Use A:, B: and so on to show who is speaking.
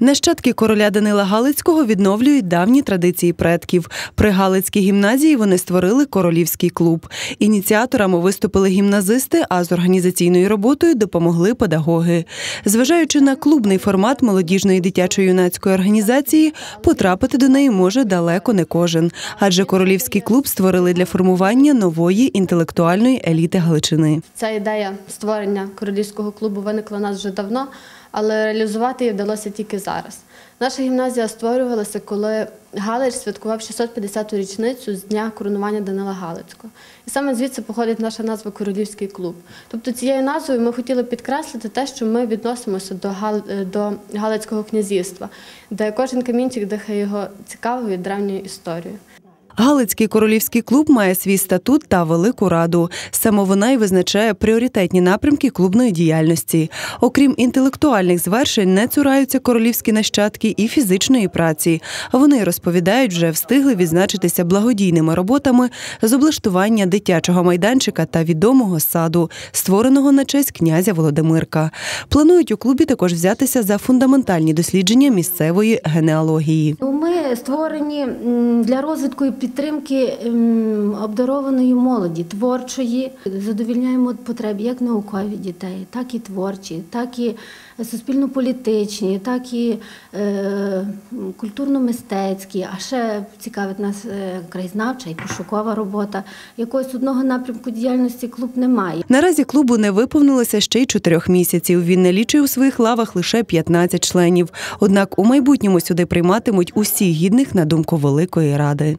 A: Нащадки короля Данила Галицького відновлюють давні традиції предків. При Галицькій гімназії вони створили королівський клуб. Ініціаторами виступили гімназисти, а з організаційною роботою допомогли педагоги. Зважаючи на клубний формат молодіжної дитячо-юнацької організації, потрапити до неї може далеко не кожен, адже королівський клуб створили для формування нової інтелектуальної еліти Галичини.
B: Ця ідея створення королівського клубу виникла у нас вже давно, але реалізувати її вдалося тільки зараз. Наша гімназія створювалася, коли Галич святкував 650-ту річницю з дня коронування Данила Галицького. І саме звідси походить наша назва Королівський клуб. Тобто цією назвою ми хотіли підкреслити те, що ми відносимося до, Гал... до Галицького князівства, де кожен камінчик дихає його цікавою древньою історією.
A: Галицький королівський клуб має свій статут та велику раду. Саме вона й визначає пріоритетні напрямки клубної діяльності. Окрім інтелектуальних звершень, не цураються королівські нащадки і фізичної праці. Вони розповідають, вже встигли відзначитися благодійними роботами з облаштування дитячого майданчика та відомого саду, створеного на честь князя Володимирка. Планують у клубі також взятися за фундаментальні дослідження місцевої генеалогії.
C: Ну, Ми створені для розвитку і підтримки обдарованої молоді, творчої. Задовільняємо потреби як наукові дітей, так і творчі, так і суспільно-політичні, так і е, культурно-мистецькі. А ще цікавить нас е, краєзнавча і пошукова робота. Якогось одного напрямку діяльності клуб не має.
A: Наразі клубу не виповнилося ще й чотирьох місяців. Він налічує у своїх лавах лише 15 членів. Однак у майбутньому сюди прийматимуть усіх гідних на думку Великої Ради.